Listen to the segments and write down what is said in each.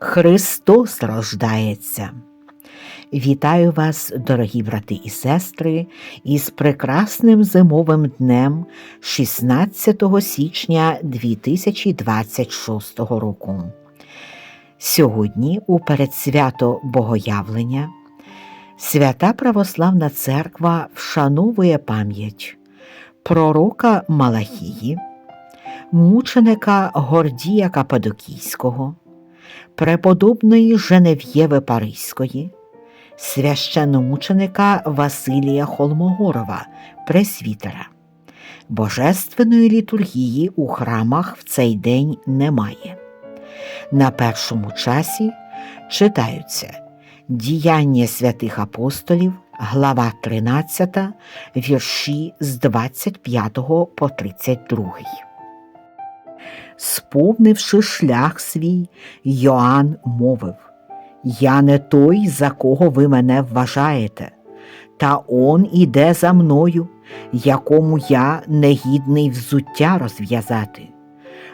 Христос рождається. Вітаю вас, дорогі брати і сестри, із прекрасним зимовим днем 16 січня 2026 року. Сьогодні, у передсвято Богоявлення, Свята Православна Церква вшановує пам'ять пророка Малахії, мученика Гордія Кападокійського, преподобної Женев'єви Паризької, священномученика Василія Холмогорова, пресвітера. Божественної літургії у храмах в цей день немає. На першому часі читаються Діяння святих апостолів, глава 13, вірші з 25 по 32. Сповнивши шлях свій, Йоанн мовив Я не той, за кого ви мене вважаєте, та он іде за мною, якому я негідний взуття розв'язати.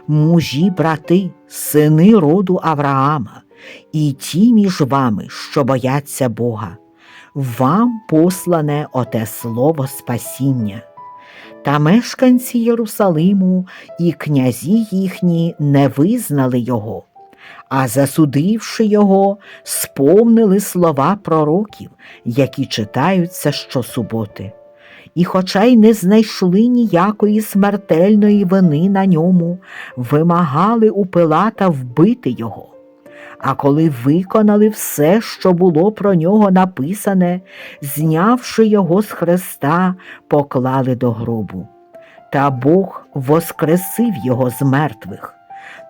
Мужі, брати, сини роду Авраама, і ті між вами, що бояться Бога, вам послане оте слово спасіння. Та мешканці Єрусалиму і князі їхні не визнали його, а засудивши його, сповнили слова пророків, які читаються щосуботи. І, хоча й не знайшли ніякої смертельної вини на ньому, вимагали у Пилата вбити його. А коли виконали все, що було про нього написане, знявши його з хреста, поклали до гробу. Та Бог воскресив його з мертвих,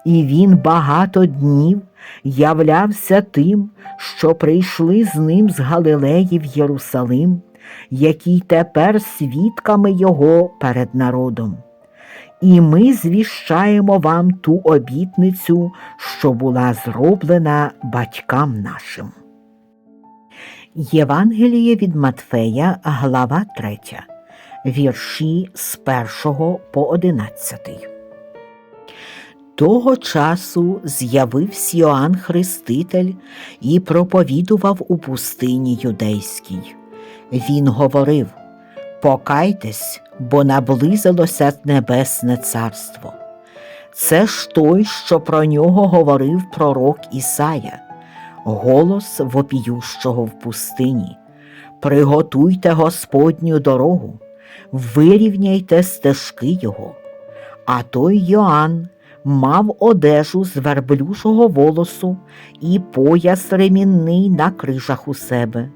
і він багато днів являвся тим, що прийшли з ним з Галилеї в Єрусалим, які тепер свідками його перед народом. І ми звіщаємо вам ту обітницю, що була зроблена батькам нашим. Євангеліє від Матфея, глава 3, вірші з 1 по 11. Того часу з'явився Йоанн Хреститель і проповідував у пустині юдейській. Він говорив Покайтесь, бо наблизилося Небесне Царство. Це ж той, що про нього говорив пророк Ісая, голос вопіющого в пустині. Приготуйте Господню дорогу, вирівняйте стежки Його. А той Йоанн мав одежу з верблюжого волосу і пояс ремінний на крижах у себе.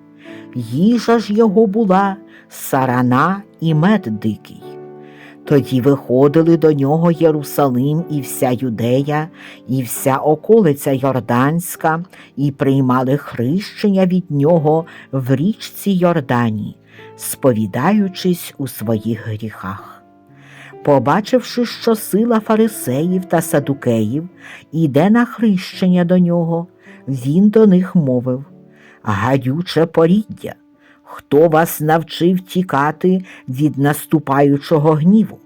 Їжа ж його була сарана і мед дикий. Тоді виходили до нього Єрусалим і вся Юдея, і вся околиця Йорданська, і приймали хрещення від нього в річці Йордані, сповідаючись у своїх гріхах. Побачивши, що сила фарисеїв та садукеїв іде на хрещення до нього, він до них мовив Гадюче поріддя, хто вас навчив тікати від наступаючого гніву?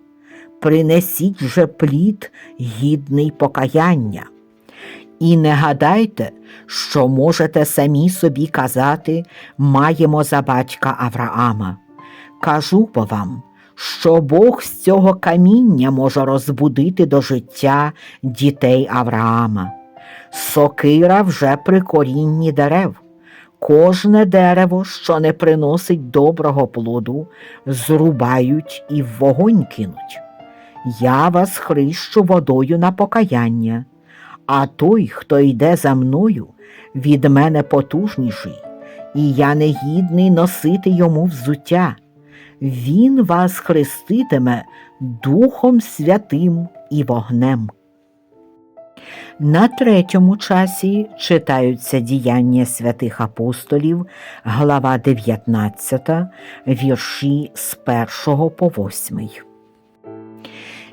Принесіть же плід гідний покаяння. І не гадайте, що можете самі собі казати маємо за батька Авраама. Кажу по вам, що Бог з цього каміння може розбудити до життя дітей Авраама. Сокира вже при корінні дерев. Кожне дерево, що не приносить доброго плоду, зрубають і в вогонь кинуть. Я вас хрещу водою на покаяння, а той, хто йде за мною, від мене потужніший, і я не гідний носити йому взуття. Він вас хреститиме Духом Святим і вогнем. На третьому часі читаються діяння святих апостолів, глава 19, вірші з 1 по 8.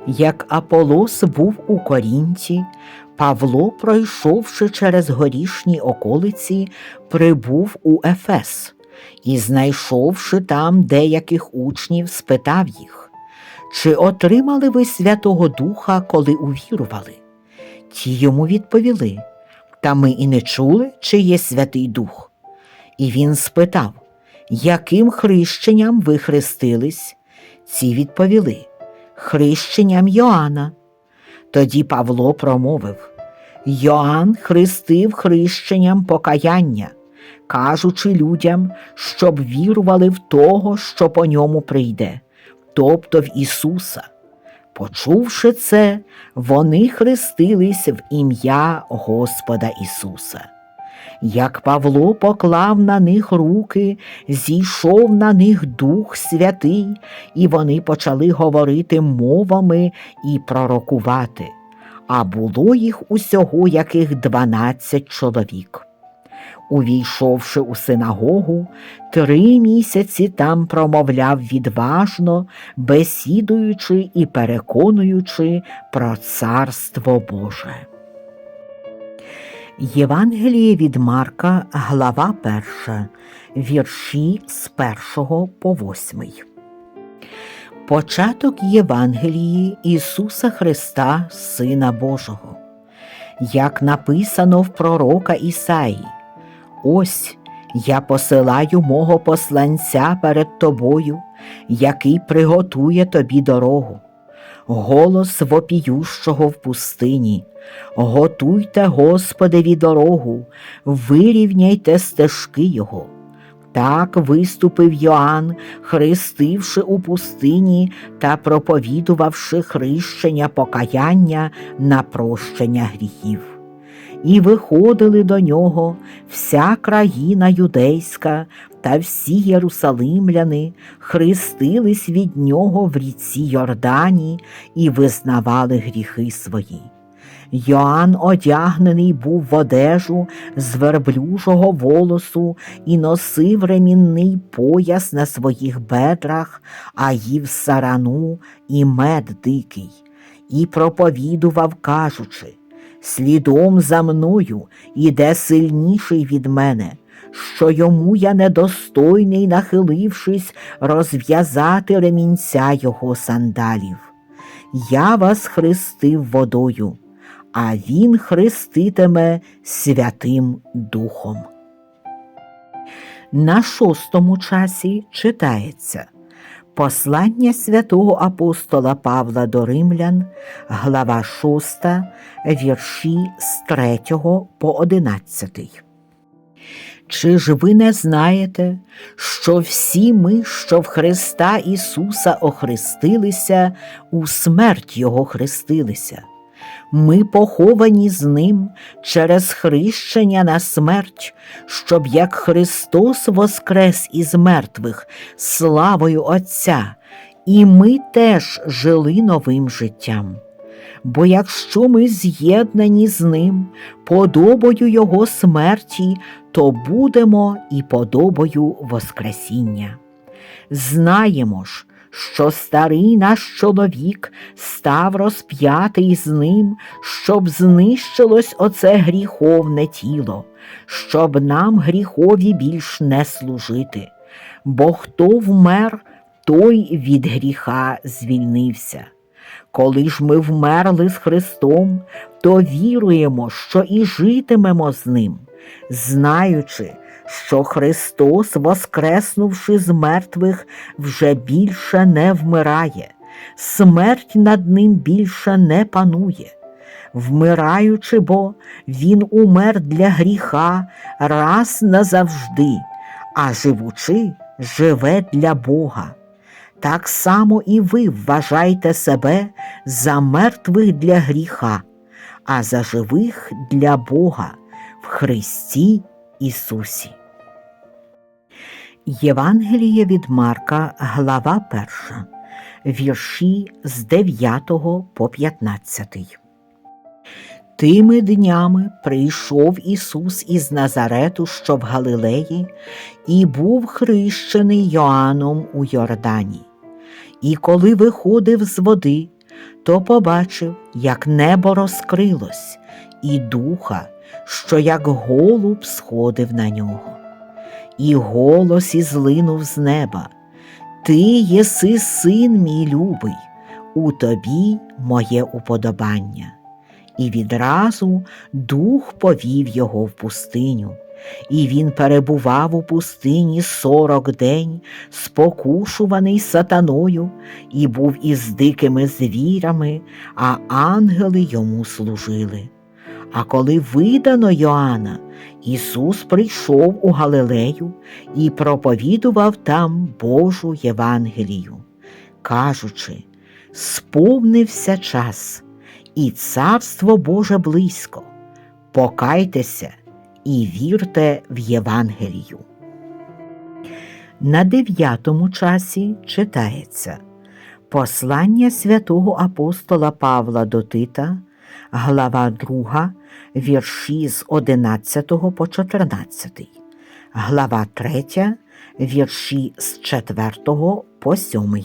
Як Аполос був у Корінті, Павло, пройшовши через горішні околиці, прибув у Ефес і, знайшовши там деяких учнів, спитав їх, чи отримали ви Святого Духа, коли увірували? Ті йому відповіли Та ми і не чули, чи є Святий Дух. І він спитав, яким хрещенням ви хрестились? Ці відповіли хрещенням Йоанна. Тоді Павло промовив Йоанн хрестив хрещенням покаяння, кажучи людям, щоб вірували в того, що по ньому прийде, тобто в Ісуса. Почувши це, вони хрестились в ім'я Господа Ісуса. Як Павло поклав на них руки, зійшов на них Дух Святий, і вони почали говорити мовами і пророкувати, а було їх усього яких дванадцять чоловік. Увійшовши у синагогу, три місяці там промовляв відважно, бесідуючи і переконуючи про Царство Боже. Євангеліє від Марка, глава 1, вірші з 1 по 8. Початок Євангелії Ісуса Христа, Сина Божого. Як написано в пророка Ісаї, ось я посилаю мого посланця перед тобою, який приготує тобі дорогу. Голос вопіющого в пустині. Готуйте Господеві дорогу, вирівняйте стежки Його. Так виступив Йоанн, хрестивши у пустині та проповідувавши хрещення покаяння на прощення гріхів. І виходили до нього вся країна юдейська та всі єрусалимляни, хрестились від нього в ріці Йордані і визнавали гріхи свої. Йоанн одягнений був в одежу з верблюжого волосу і носив ремінний пояс на своїх бедрах, а їв сарану і мед дикий, і проповідував, кажучи Слідом за мною іде сильніший від мене, що йому я недостойний, нахилившись, розв'язати ремінця його сандалів. Я вас хрестив водою а Він хреститиме Святим Духом. На шостому часі читається Послання святого апостола Павла до Римлян, глава 6, вірші з 3 по 11. Чи ж ви не знаєте, що всі ми, що в Христа Ісуса охрестилися, у смерть Його хрестилися? Ми поховані з ним через хрещення на смерть, щоб як Христос воскрес із мертвих славою Отця, і ми теж жили новим життям. Бо якщо ми з'єднані з ним подобою Його смерті, то будемо і подобою Воскресіння. Знаємо ж, що старий наш чоловік став розп'ятий з ним, щоб знищилось оце гріховне тіло, щоб нам гріхові більш не служити. Бо хто вмер, той від гріха звільнився. Коли ж ми вмерли з Христом, то віруємо, що і житимемо з Ним, знаючи, що Христос, воскреснувши з мертвих, вже більше не вмирає, смерть над ним більше не панує. Вмираючи, бо Він умер для гріха раз назавжди, а живучи, живе для Бога. Так само і ви вважайте себе за мертвих для гріха, а за живих для Бога в Христі Ісусі. Євангеліє від Марка, глава 1, вірші з 9 по 15. Тими днями прийшов Ісус із Назарету, що в Галилеї, і був хрещений Йоанном у Йордані. І коли виходив з води, то побачив, як небо розкрилось, і духа, що як голуб сходив на нього і голос ізлинув з неба. Ти єси син мій любий, у тобі моє уподобання. і відразу дух повів його в пустиню. І він перебував у пустині сорок день, спокушуваний сатаною, і був із дикими звірами, а ангели йому служили. А коли видано Йоанна, Ісус прийшов у Галилею і проповідував там Божу Євангелію, кажучи, сповнився час, і царство Боже близько. Покайтеся і вірте в Євангелію. На дев'ятому часі читається Послання святого апостола Павла до Тита, глава 2, вірші з 11 по 14, глава 3, вірші з 4 по 7.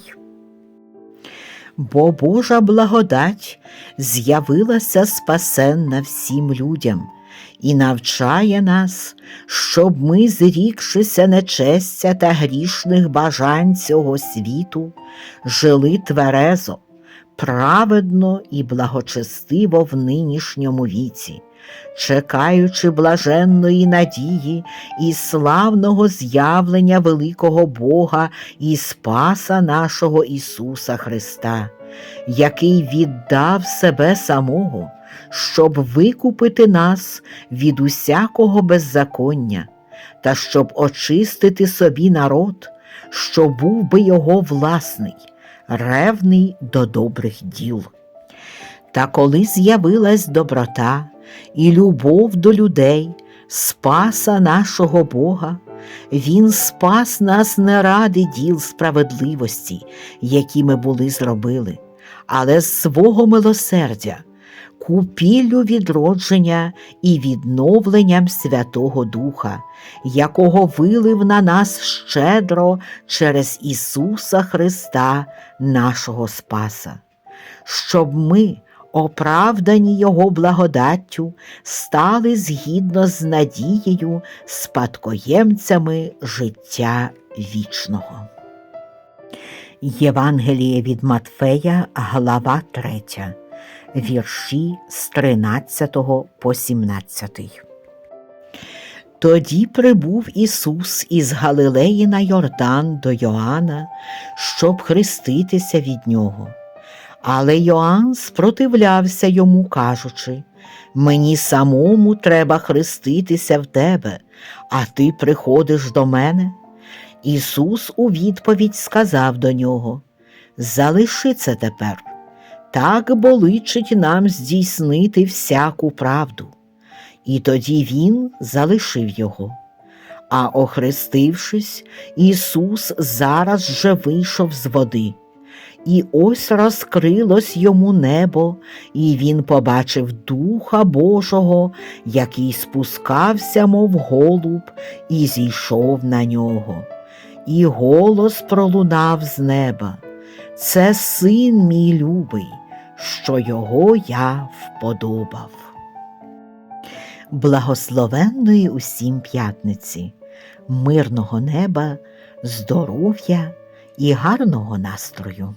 Бо Божа благодать з'явилася спасенна всім людям і навчає нас, щоб ми, зрікшися нечестя та грішних бажань цього світу, жили тверезо, праведно і благочестиво в нинішньому віці, чекаючи блаженної надії і славного з'явлення великого Бога і Спаса нашого Ісуса Христа, який віддав себе самого щоб викупити нас від усякого беззаконня, та щоб очистити собі народ, що був би його власний, ревний до добрих діл. Та коли з'явилась доброта і любов до людей, спаса нашого Бога, Він спас нас не ради діл справедливості, які ми були зробили, але з свого милосердя купіллю відродження і відновленням Святого Духа, якого вилив на нас щедро через Ісуса Христа, нашого Спаса, щоб ми, оправдані Його благодаттю, стали згідно з надією спадкоємцями життя вічного. Євангеліє від Матфея, глава 3 вірші з 13 по 17. Тоді прибув Ісус із Галилеї на Йордан до Йоанна, щоб хреститися від нього. Але Йоанн спротивлявся йому, кажучи Мені самому треба хреститися в тебе, а ти приходиш до мене. Ісус у відповідь сказав до нього Залиши це тепер так боличить нам здійснити всяку правду. І тоді він залишив його. А охрестившись, Ісус зараз же вийшов з води. І ось розкрилось йому небо, і він побачив Духа Божого, який спускався, мов голуб, і зійшов на нього. І голос пролунав з неба. Це син мій любий що його я вподобав. Благословенної усім п'ятниці, мирного неба, здоров'я і гарного настрою!